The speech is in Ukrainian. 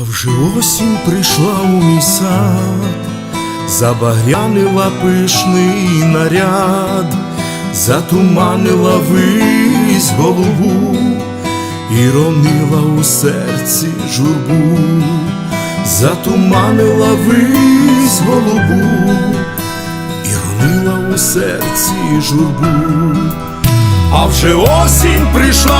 А вже осінь прийшла у мій сад, забагрянила пишний наряд, затуманила вись голову і ронила у серці журбу, затуманила вись голубу і ронила у серці журбу. А вже осінь прийшла